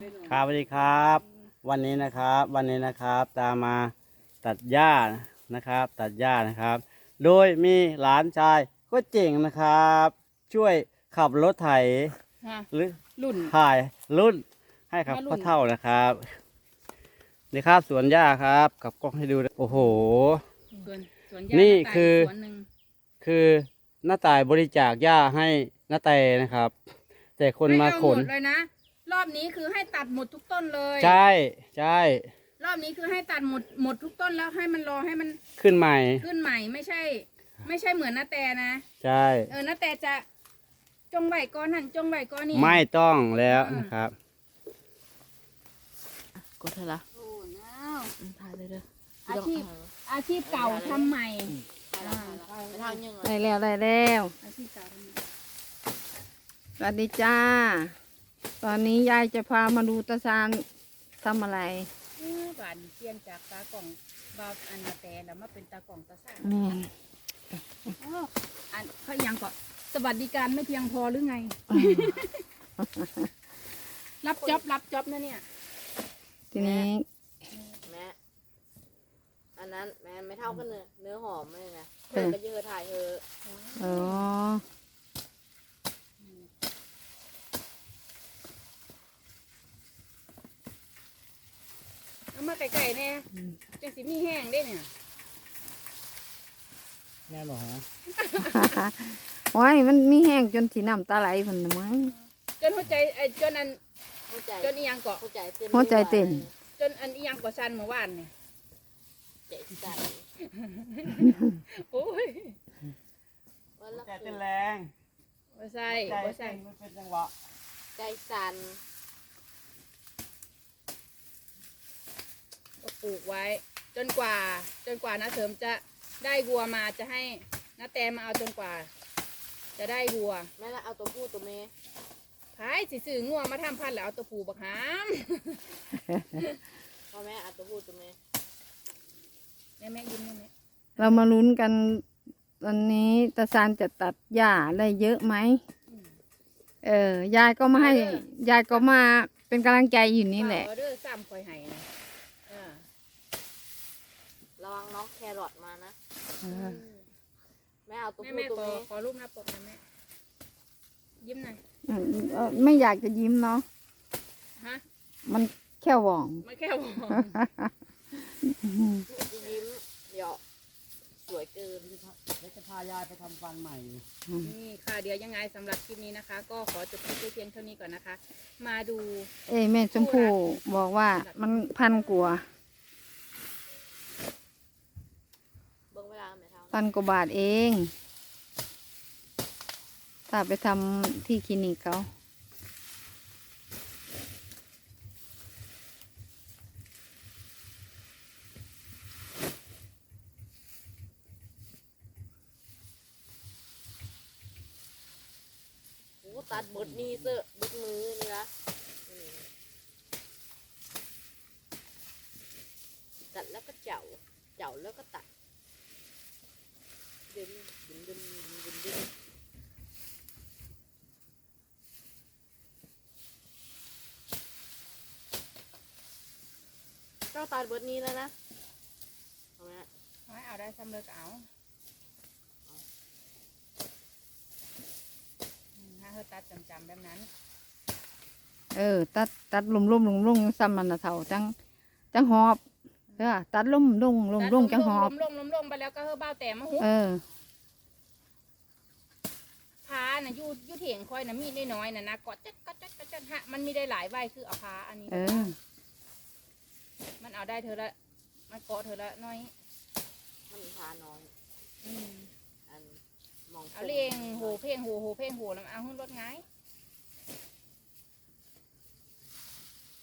ครับสวัสดีครับ วันนี้นะครับวันนี้นะครับตามมาตัดหญ้านะครับ ตัดหญ้านะครับ โดยมีหลานชายก็เจ๋งนะครับ ช่วยขับรถไถฮะหรือรุ่น ถ่ายรุ่นให้ครับแม่รุ่น พ่อเท่านะครับนี่ครับสวนหญ้าครับ กับกล้องให้ดูนะโอ้โห สวนสวนนี่ยางคือ สวนหนึ่งคือหน้าตายบริจาคหญ้าให้น้าแตนะครับ แต่คนมาให้เอขนหดเลยนะ รอบนี้คือให้ตัดหมดทุกต้นเลย ใช่ใช่รอบนี้คือให้ตัดหมดหมดทุกต้นแล้วให้มันรอให้มันขึ้นใหม่ ขึ้นใหม่ไม่ใช่ ไม่ใช่เหมือนนาแตนะ ใช่ เออนาแตจะจงไหวก้อนหันจงไหวก้อนนี่ ไม่ต้องแล้วอืมนะครับ กดเถอะละโอ้น้าว อืมถ่ายเลยเด้ออาชีพ อาชีพเก่าทำใหม่ไปทางยังไงได้แล้วได้แล้วอาชีพเก่าทำใหม่สวัสดีจ้า ตอนนี้ยายจะพามาดูตาซานทำอะไรเออหวานเปลี่ยนจากตากล่องบาอันนาแตแล้วมาเป็นตากล่องตาซ่านแม่นอ้ออันเขายังก็สวัสดิการไม่เพียงพอหรือไง รับจ็อบรับจ็อบนะเนี่ย ทีนี้แม่อันนั้นแม่ไม่เท่ากันเนื้อเนื้อหอมเลยนะเอเธออก็เยอะถ่ายเธออ๋อ เอา มาไก่ๆแน่จังสิมีแห้งได้เนี่ยแน่หรอโอ้ยมันมีแห้งจนสีน้ำตาไหลพันนะมั้งจนหัวใจไอ้จนอันเข้าใจจนอีหยังเกาะเข้าใจเต้นหัวใจเต้นจนอันอีหยังเกาะชันเมื่อวานเนี่ยใจใจโอ้ยวันละใจคืเต้อนแรงบ่ใส่บ่ใส่มันเป็นจังหวะใจสั่น ก็ปลูกไว้ จนกว่าจนกว่านาเสริมจะได้วัวมาจะให้นาแตมาเอาจนกว่า จะได้วัวแม่ละเอาตัวผู้ตัวเมย์ขายสิซื้องัวมาทำพันธุ์แล้วเอาตัวผูบักหามพ่อแม่เอาตัวผู้ตัวเมย์แม่แม่ยิ้มได้ไหมเรามาลุ้นกันตอนนี้ตาซานจะตัดหญ้าได้เยอะไหมเออ ยายก็มาให้ยายก็มาเป็นกำลังใจอยู่นี่แหละ เอาเด้อซ้ำคอยให้นะเออระ วังน้องแครอทมานะเออแม่เอาตัวแม่ผู้แม่ตัวขอเมย์ขอรูปหน้าปกหนะแม่ยิ้มหน่อยเออไม่อยากจะยิ้มเนาะฮะมันแค่หว่อง ไม่แค่บอกยิ้มเดี๋ยวสวยเกิน เดี๋ยวจะพายายไปทำฟันใหม่ นี่ค่ะเดี๋ยวยังไงสำหรับคลิปนี้นะคะ ก็ขอจบคลิปไว้เพียงเท่านี้ก่อนนะคะ มาดู เอ้ยแม่ชมพู่บอกว่ามันพันกว่า เบิ่งเวลาแม่เท่า พันกว่าบาทเอง ถ้าไปทำที่คลินิกเขาโอ้ตัดบดนี่เสื้อบดมือนี่ละตัดแล้วก็เจาเจาแล้วก็ตัดงดึงดึงดึงดึงดึง ก็ตัดเบิดนี้แล้วนะเอาไหมไม่เอาได้ซ้ำเลยก็เอาถ้าเขาตัดจำๆแบบนั้น เออ ตัดตัดลุ่มลุ่มลุ่มลุ่มซ้ำมันนะเท่าจังจังหอบเออตัดลุ่มลุ่มลุ่มลุ่มจังหอบลุ่มลุ่มลุ่มไปแล้วก็เฮาเบ้าแต่มาหุบเออพาน่ะยู่อยู่เถียงคอยน่ะมีดน้อยๆน่ะนะกอดจัดกอดจัดกอดจัดฮะมันมีได้หลายใบคือเอาพาอันนี้เออ เอาได้เธอละมันเกาะเธอละน้อย มันพาน้อย อืมอันมองเอาเลียงโหเพ่งโหโหเพ่งโหแล้วมันเอาขึ้นรถไงาย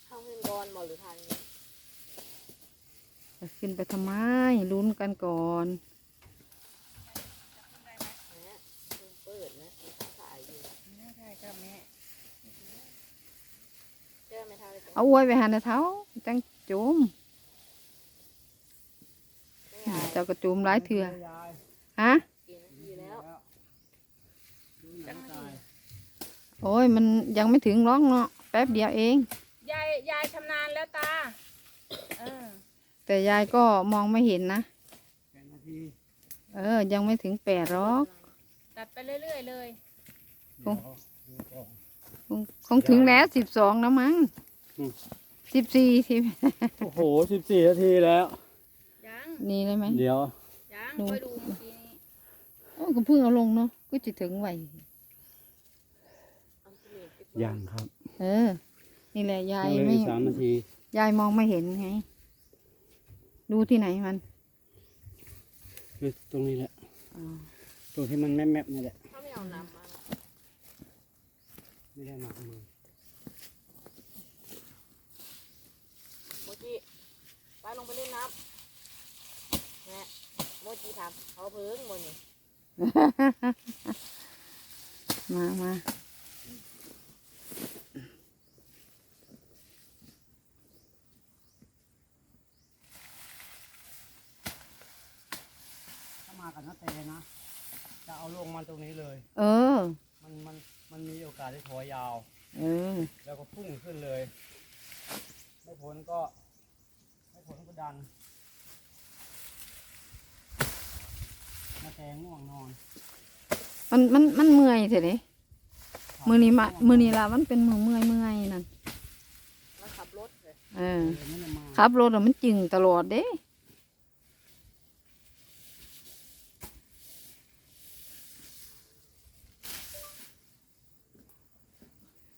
เข้าเงินกอนบอหรือทานนี้ขึ้นไปทำไมลุ้นกันก่อนนะเพิ่งเปิดนะมีข้าวสายอยู่น่าใช่ครับแม่เจอไม่ทานเลยจ้ะเอาอวยไปหาในเท้าจังจุมไม่ยายเจ้ากระจุมหลายเถื่อยายฮะกินอยู่แล้วดูหนังตายโอ้ยมันยังไม่ถึงร้องเนาะแป๊บเดียวเองยยายยายชำนาญแล้วตาเออแต่ยายก็มองไม่เห็นนะแปดนาทีเออ ยังไม่ถึงแปดหรอกตัดไปเรื่อยๆเลยเดี๋ยวดูก่อนคงคงถึงแล้วสิบสองแล้วมั้งอืมสิบสี่สิบโอ้โหสิบสี่นาทีแล้ว ยังนี่ได้ไหมเดี๋ยวยังดูค่อยดูเมื่อกี้นี้โอ้ก็เพิ่งเอาลงเนาะก็จะถึงไหวอันที่เหลือเก็บไว้ยังครับ เออ นี่แหละยายยังเหลือไม่อีกสามนาทียายมองไม่เห็นไงดูที่ไหนมันคือตรงนี้แหละอ๋อตรงที่มันแมบๆนี่แหละถ้าไม่เอาน้ำมานะไม่ได้มามือ โมจิไปลงไปเล่นน้ำแม่โมจิ ถามเขาเพิ่งบนนี่มามาถ้ามากับน้าเตนะ จะเอาลงมาตรงนี้เลย เออ มันมันมันมีโอกาสที่ถอยยาว เออ แล้วก็พุ่งขึ้นเลย ไม่พ้นก็ ไม่พ้นก็ดันนา แตง่วงนอนมันมันมันเมื่อยเถอะเด้มือนี้มามือนี้ละมันเป็นมือเมื่อยเมื่อยนั่นแล้วขับรถเลยเออเออนั่นน่ะมาขับรถอะมันจึงตลอดเด้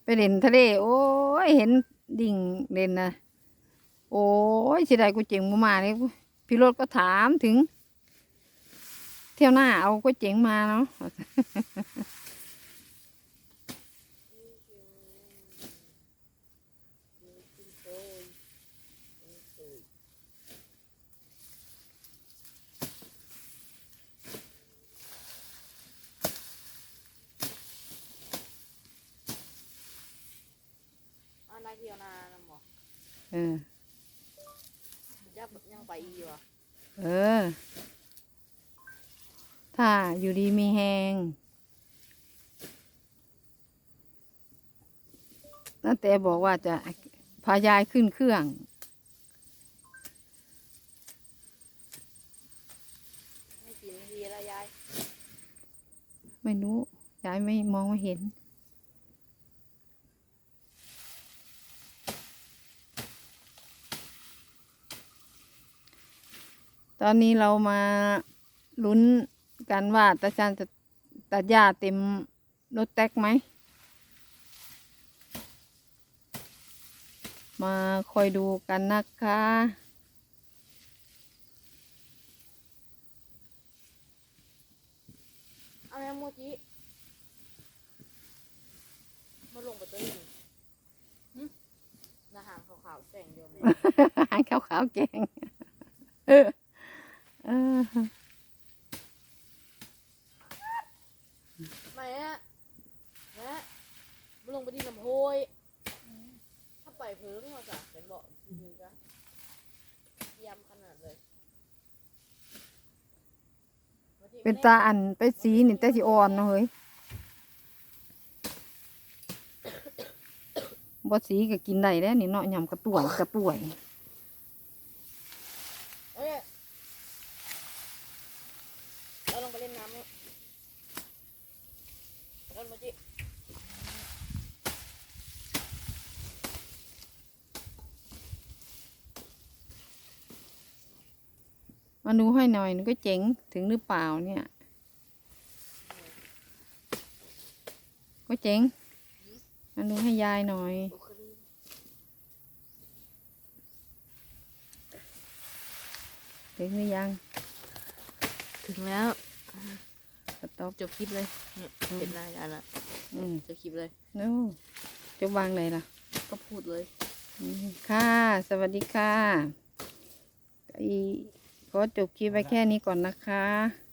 ไปเล่นทะเลโอ้ยเห็นดิ่งเล่นนะโอ้ยสิได้กูเจ๋งมามาเลยพี่รถก็ถามถึง เที่ยวหน้าเอาก็เจ๋งมาเนาะอันนายเที่ยวนานะหมอเออยังยังไปอีกวะเออถ้าอยู่ดีมีแหงตั้งแต่บอกว่าจะพายายขึ้นเครื่อง ไม่กี่นาทีแล้วยาย ไม่รู้ ยายไม่มองไม่เห็นตอนนี้เรามาลุ้น กันว่าตาชานจะตัดหญ้าเต็มรถแท็กไหม มาคอยดูกันนะคะเอาแม่โมจิมาลงไปตัวนี้หึนาหางขาวๆแสงเดียวแม่หางขาวๆแกงเออ เออแม่แม่มาลงไปที่ลำโพยถ้าไปเพิ่งมาจ้ะเป็นบอกจริงๆจ้ะเยี่ยมขนาดเลยโมจิเป็นตาอันไปสีนี่แต่สิอ่อนเนาะเฮ้ยบ่สีก็กินได้แล้วนี่เนาะยำกระต่วยกระป่วย เอ้ยเราลงไปเล่นน้ำไหมเล่นโมจิ มาดูให้หน่อยมันก็เจ๋งถึงหรือเปล่าเนี่ย ก็เจ๋งมาดูให้ยายหน่อยดูคดีถึงหรือยัง ถึงแล้วสต็อปจบคลิปเลยเนี่ยเห็นหน้ายายละอืมจบคลิปเลยโน้จะวางเลยล่ะ ก็พูดเลยอืมค่ะ สวัสดีค่ะอี ขอจบคลิปไว้แค่นี้ก่อนนะคะ